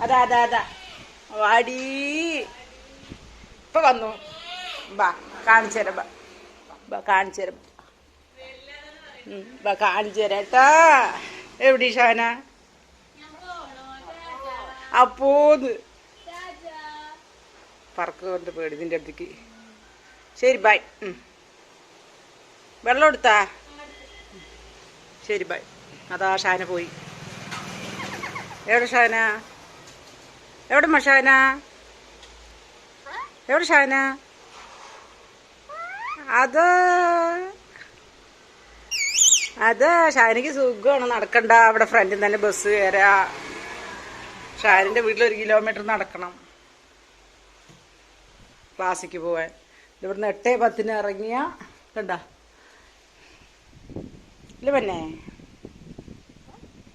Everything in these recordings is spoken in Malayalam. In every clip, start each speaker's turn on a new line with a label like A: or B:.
A: അതാ അതാ അതാ. വാടി. ഇപ്പൊ വന്നു. ബാ കാണിച്ചു തരാം ബാ. കാണിച്ചു തരാം. ബാ കാണിച്ചു തരാം കേട്ടാ. എവിടെ ഷാന അപ്പോന്ന്. പറക്ക് കൊണ്ട് പേടി നിന്റെ അടുത്തേക്ക്. ശരി ബൈ വെള്ളം എടുത്താ? ശരി ബൈ അതാ ഷാന പോയി. എവിടെ ഷാന? എവിടെ മഷാന എവിടെ ഷാന? അത് അത് ഷാനിക്ക് സുഖമാണ്. നടക്കണ്ട. അവിടെ ഫ്രണ്ടിൽ തന്നെ ബസ് കയറാ ഷാനിന്റെ വീട്ടിൽ ഒരു കിലോമീറ്റർ നടക്കണം. ക്ലാസ്സിക്ക് പോവാൻ. ഇവിടുന്ന് എട്ടേ പത്തിന് ഇറങ്ങിയ. കണ്ട? ഇല്ല പിന്നെ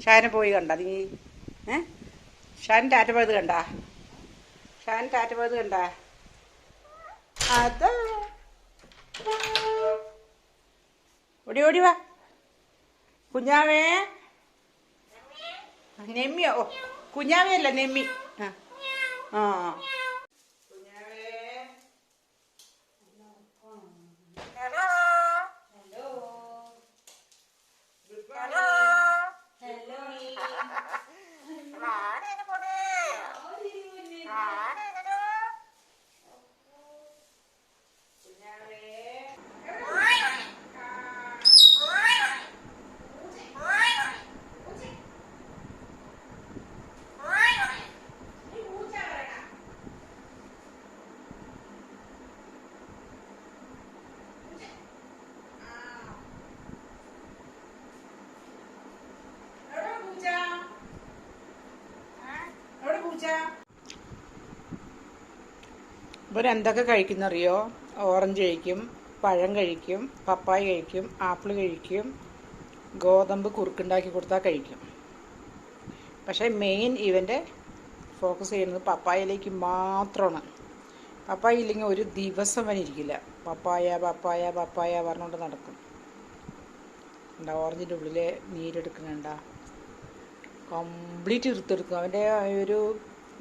A: ഷാന പോയി കണ്ട നീ? ഏ? ഷാൻ ടാറ്റ പോയത് കണ്ട? ഷാൻ ടാറ്റ പോയത് കണ്ട? അത്. ഓടി ഓടി വാ. കുഞ്ഞാവേ. നെമ്മിയോ? കുഞ്ഞാവേ അല്ല നെമ്മി. ആ. ആ കുഞ്ഞാവേ എവിടെ പൂച്ച എവിടെ പൂച്ച ഇവരെന്തൊക്കെ കഴിക്കുന്നറിയോ? ഓറഞ്ച് കഴിക്കും പഴം കഴിക്കും പപ്പായ കഴിക്കും ആപ്പിൾ കഴിക്കും ഗോതമ്പ് കുറുക്കുണ്ടാക്കി കൊടുത്താൽ കഴിക്കും. പക്ഷേ മെയിൻ ഇവന്റെ ഫോക്കസ് ചെയ്യുന്നത് പപ്പായയിലേക്ക് മാത്രമാണ്. പപ്പായ ഇല്ലെങ്കിൽ ഒരു ദിവസം വരെ ഇരിക്കില്ല. പപ്പായ പപ്പായ പപ്പായ പറഞ്ഞുകൊണ്ട് നടക്കും. ഉണ്ടാ ഓറഞ്ചിന്റെ ഉള്ളിൽ നീരെടുക്കുന്നുണ്ട കംപ്ലീറ്റ് ഇറുത്തെടുക്കും. അവന്റെ ഒരു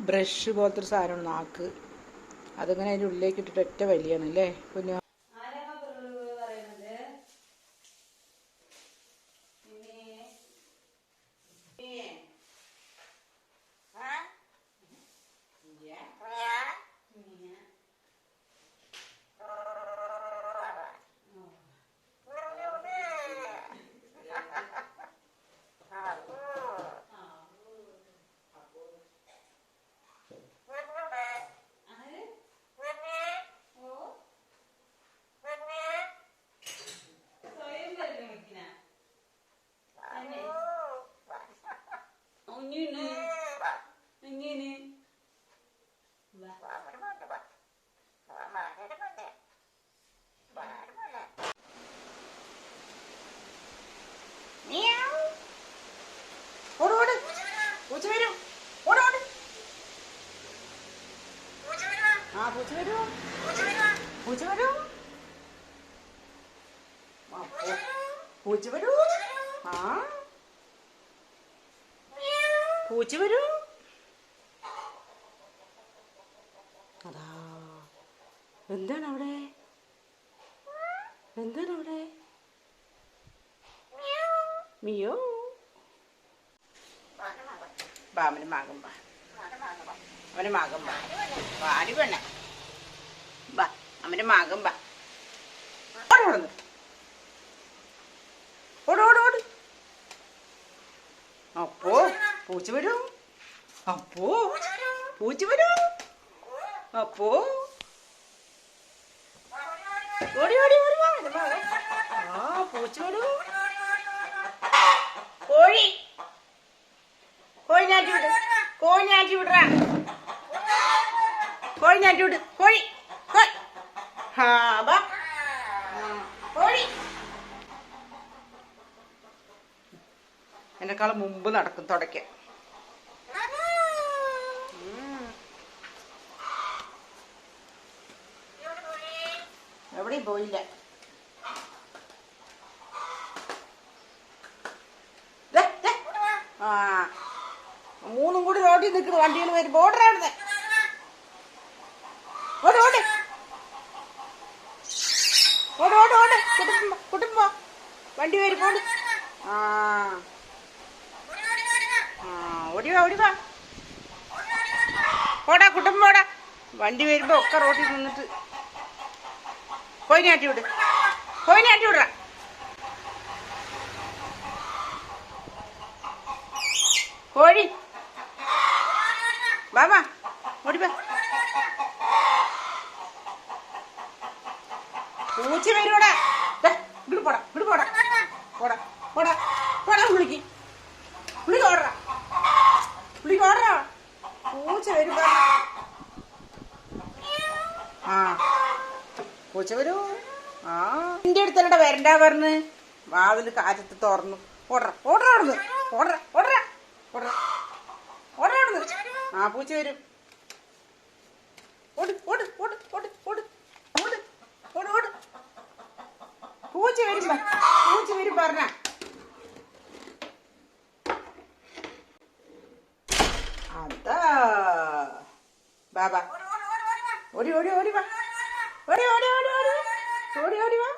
A: ബ്രഷ് പോലത്തെ ഒരു സാധനമാണ് നാക്ക്. അതിങ്ങനെ അതിന്റെ ഉള്ളിലേക്ക് ഇട്ടിട്ട് ഒറ്റ വലിയാണ് അല്ലേ? കുഞ്ഞു പൂച്ച വരൂ. പൂച്ച വരൂ. പൂച്ച വരൂ ആ പൂച്ച വരൂ അതാ. എന്താണ് അവിടെ എന്താണ് അവിടെ മിയോ ബാമന് മാകുമ്പ അവന് മാകും ബാ വാടി പെണ്ണ. ബാ അവന് മാകുമ്പ ബാ ഓട് ഓടുന്നു ഓട് ഓട് ഓട്. അപ്പോ പൂച്ച വരൂ. അപ്പോ പൂച്ച വരൂ. അപ്പോ? ഓടി ഓടി ഓടി ആ പൂച്ചോടു. കോഴി. കോഴി വിട്. കോഴി ഞാറ്റി വിടറാ വിട്. കോഴി. ആ ബാ കോഴി. എന്നെക്കാളും മുമ്പ് നടക്കും തുടയ്ക്കാൻ. എവിടെയും പോയില്ല. ആ. മൂന്നും കൂടി റോഡിൽ നിൽക്കുന്നു വണ്ടിയിൽ വരും ബോർഡറാണ് ഓട് ഓട്. ഓട് ഓട് ഓട്. കുടുംബ കുടുംബ. വണ്ടി വരും ഓട്. ആ ഓടിവാ ഓടിവാ. ഓടാ കുടുംബം ഓടാ. വണ്ടി വരുമ്പോ ഒക്കെ റോഡിൽ നിന്നിട്ട് കോയിനാട്ടി വിട് കോയിനാട്ടി വിടറ കോഴി. ബാബാ ഓടിവാ പൂച്ച വരൂടാ ഇങ്ങോട്ട് പോടാ ഇങ്ങോട്ട് പോടാ. പോടാ പോടാ പോടാ വിളിക്ക് വിളിക്ക് ഓടറാ വിളിക്ക് ഓടറാ പൂച്ച വരും ആ. പൂച്ച വരൂ. ആ. എന്റെ അടുത്തല്ലട വരണ്ട പറഞ്ഞ്? വാതിൽ കാറ്റത്ത് തുറന്നു. ഓടറ ഓടറ ഓടറ ഓടറ. ഓടറ. ഓടറ ആ പൂച്ച വരും. ഓട് ഓട് ഓട് ഓട് ഓട്. ഓട് ഓട് ഓട്. പൂച്ച വരും പൂച്ച വരും ഓടി ഓടി ഓടി വാ. ഓടി ഓടി ഓടി ഓടി. ഓടി ഓടി വാ.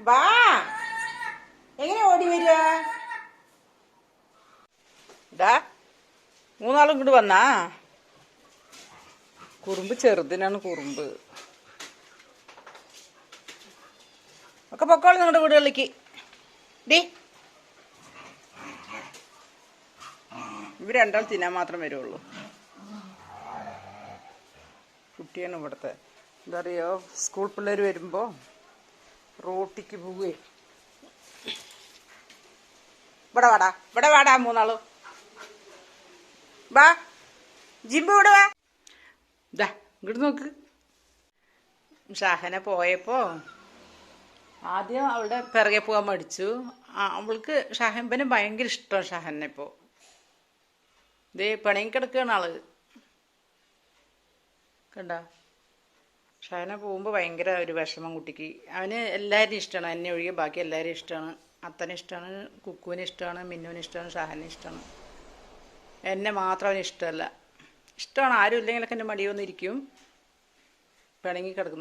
A: വാ. എങ്ങനെ ഓടി വരിക? ഇതാ മൂന്നാളും ഇങ്ങോട്ട് വന്നാ? കുറുമ്പ് ചെറുതിനാണ് കുറുമ്പ്. ഒക്കെ പൊക്കോളൂ നിങ്ങളുടെ വീടുകളിലേക്ക്. ഡി. ഇവർ രണ്ടാൾ തിന്നാൻ മാത്രം വരുള്ളൂ. കുട്ടിയാണ് ഇവിടുത്തെ. എന്താ പറയുക സ്കൂൾ പിള്ളേർ വരുമ്പോൾ റോട്ടിക്ക് പോവേ. ഇവിടെ വാടാ ഇവിടെ വാടാ മൂന്നാൾ. വാ ജിമ്പ് ഇവിടെ വാ. ഇതാ ഇങ്ങോട്ട് നോക്ക്. ഷാഹന പോയപ്പോ ആദ്യം അവളുടെ പിറകെ പോകാൻ മടിച്ചു. അവൾക്ക് ഷാഹബന് ഭയങ്കര ഇഷ്ടമാണ് ഷാഹനെ ഇപ്പോ. ഇതേ പണിയും കിടക്കുകയാണ് ആൾ. കണ്ട? ഷാന പോകുമ്പോൾ ഭയങ്കര ഒരു വിഷമം കുട്ടിക്ക്. അവന് എല്ലാവരും ഇഷ്ടമാണ് എന്നെ ഒഴികെ ബാക്കി എല്ലാവരും ഇഷ്ടമാണ് അത്തനെ ഇഷ്ടമാണ് കുക്കുവിന് ഇഷ്ടമാണ് മിന്നുവിന് ഇഷ്ടമാണ് ഷാഹനെ ഇഷ്ടമാണ് എന്നെ മാത്രം അവന് ഇഷ്ടമല്ല. ഇഷ്ടമാണ് ആരും ഇല്ലെങ്കിലൊക്കെ എന്റെ മടി വന്നിരിക്കും. പിണങ്ങി കിടക്കുന്നു.